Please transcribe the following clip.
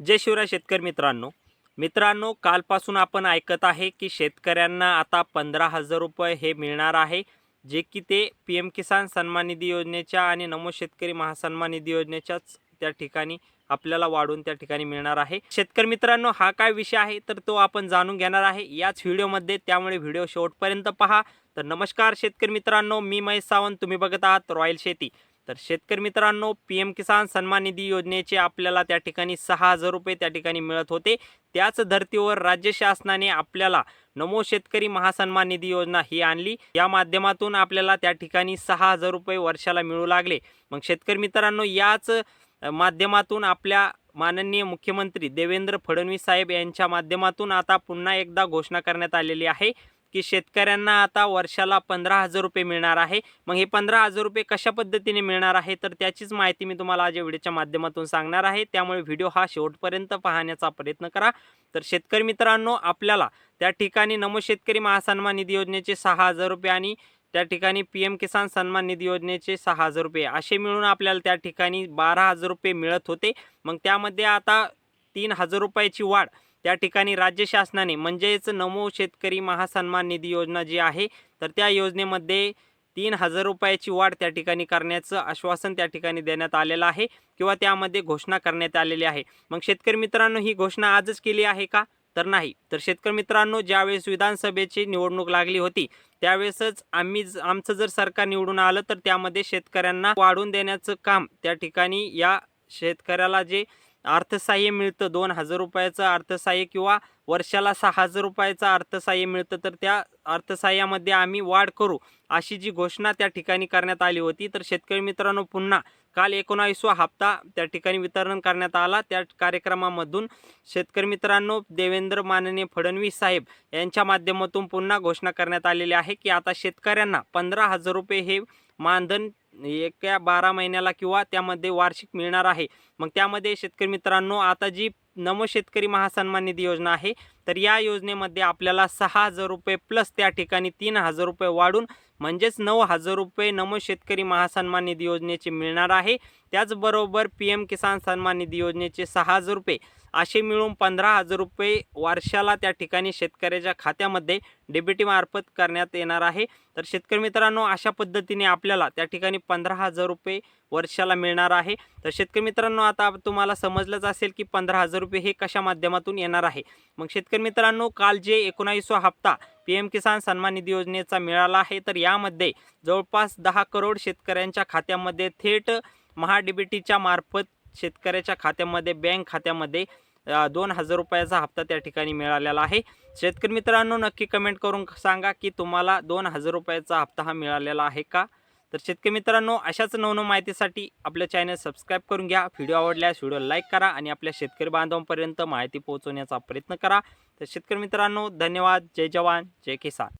जय शिवराय शेतकरी मित्रांनो. मित्रांनो कालपासून आपण ऐकत आहे की शेतकऱ्यांना आता पंधरा हजार रुपये हे मिळणार आहे जे की ते पी एम किसान सन्मान निधी योजनेच्या आणि नमो शेतकरी महासन्मान निधी योजनेच्याच त्या ठिकाणी आपल्याला वाढून त्या ठिकाणी मिळणार आहे. शेतकरी मित्रांनो हा काय विषय आहे? तर तो आपण जाणून घेणार आहे. याच व्हिडिओमध्ये त्यामुळे व्हिडिओ शेवटपर्यंत पहा. तर नमस्कार शेतकरी मित्रांनो मी महेश सावंत. तुम्ही बघत आहात रॉयल शेती. तर शेतकरी मित्रांनो पी एम किसान सन्मान निधी योजनेचे आपल्याला त्या ठिकाणी सहा हजार रुपये त्या ठिकाणी मिळत होते. त्याच धर्तीवर राज्य शासनाने आपल्याला नमो शेतकरी महासन्मान निधी योजना ही आणली. या माध्यमातून आपल्याला त्या ठिकाणी सहा हजार रुपये वर्षाला मिळू लागले. मग शेतकरी मित्रांनो याच माध्यमातून आपल्या माननीय मुख्यमंत्री देवेंद्र फडणवीस साहेब यांच्या माध्यमातून आता पुन्हा एकदा घोषणा करण्यात आलेली आहे. की शेतकऱ्यांना आता वर्षाला पंधरा हजार रुपये मिळणार आहे. मग हे पंधरा हजार रुपये कशा पद्धतीने मिळणार आहे? तर त्याचीच माहिती मी तुम्हाला आज या व्हिडिओच्या माध्यमातून सांगणार आहे. त्यामुळे व्हिडिओ हा शेवटपर्यंत पाहण्याचा प्रयत्न करा. तर शेतकरी मित्रांनो आपल्याला त्या ठिकाणी नमो शेतकरी महासन्मान निधी योजनेचे सहा हजार रुपये आणि त्या ठिकाणी पी एम किसान सन्मान निधी योजनेचे सहा हजार रुपये असे मिळून आपल्याला त्या ठिकाणी बारा हजार रुपये मिळत होते. मग त्यामध्ये आता तीन हजार रुपयाची वाढ त्या ठिकाणी राज्य शासनाने म्हणजेच नमो शेतकरी महासन्मान निधी योजना जी आहे तर त्या योजनेमध्ये तीन हजार रुपयाची वाढ त्या ठिकाणी करण्याचं आश्वासन त्या ठिकाणी देण्यात आलेलं आहे किंवा त्यामध्ये घोषणा करण्यात आलेली आहे. मग शेतकरी मित्रांनो ही घोषणा आजच केली आहे का? तर नाही. तर शेतकरी मित्रांनो ज्यावेळेस विधानसभेची निवडणूक लागली होती त्यावेळेसच आम्ही आमचं जर सरकार निवडून आलं तर त्यामध्ये शेतकऱ्यांना वाढून देण्याचं काम त्या ठिकाणी या शेतकऱ्याला जे अर्थसहाय्य मिळतं. दोन हजार रुपयाचं अर्थसहाय्य किंवा वर्षाला सहा हजार रुपयाचं अर्थसहाय्य मिळतं तर त्या अर्थसहाय्यामध्ये आम्ही वाढ करू अशी जी घोषणा त्या ठिकाणी करण्यात आली होती. तर शेतकरी मित्रांनो पुन्हा काल एकोणावीसवा हप्ता त्या ठिकाणी वितरण करण्यात आला. त्या कार्यक्रमामधून शेतकरी मित्रांनो देवेंद्र माननीय फडणवीस साहेब यांच्या माध्यमातून पुन्हा घोषणा करण्यात आलेली आहे की आता शेतकऱ्यांना पंधरा हजार रुपये हे मानधन एका बारा महिन्याला किंवा त्यामध्ये वार्षिक मिळणार आहे. मग त्यामध्ये शेतकरी मित्रांनो आता जी नमो शेतकरी महासन्मान निधी योजना आहे तर या योजनेमध्ये आपल्याला सहा हजार रुपये प्लस त्या ठिकाणी तीन हजार रुपये वाढून म्हणजेच नऊ हजार रुपये नमो शेतकरी महासन्मान निधी योजनेचे मिळणार आहे. त्याचबरोबर पी एम किसान सन्मान निधी योजनेचे सहा हजार रुपये. असे मिळून पंधरा हजार रुपये वर्षाला त्या ठिकाणी शेतकऱ्याच्या खात्यामध्ये डेबिटीमार्फत करण्यात येणार आहे. तर शेतकरी मित्रांनो अशा पद्धतीने आपल्याला त्या ठिकाणी पंधरा हजार रुपये वर्षाला मिळणार आहे. तर शेतकरी मित्रांनो आता तुम्हाला समजलंच असेल की पंधरा हजार रुपये हे कशा माध्यमातून येणार आहे. मग शेतकरी मित्रांनो काल जे एकोणावीसवा हप्ता पी एम किसान सन्मान निधी योजनेचा मिळाला आहे तर यामध्ये जवळपास दहा करोड शेतकऱ्यांच्या खात्यामध्ये थेट महाडीबीटीच्या मार्फत शेतकऱ्याच्या खात्यामध्ये बँक खात्यामध्ये दोन हजार रुपयाचा हप्ता त्या ठिकाणी मिळालेला आहे. शेतकरी मित्रांनो नक्की कमेंट करून सांगा की तुम्हाला दोन हजार रुपयाचा हप्ता हा मिळालेला आहे का? तर शेतकरी मित्रांनो अशाच नवनव माहितीसाठी आपलं चॅनल सबस्क्राईब करून घ्या. व्हिडिओ आवडल्यास व्हिडिओ लाईक करा आणि आपल्या शेतकरी बांधवांपर्यंत माहिती पोहोचवण्याचा प्रयत्न करा. तर शेतकरी मित्रांनो धन्यवाद. जय जवान. जय किसान.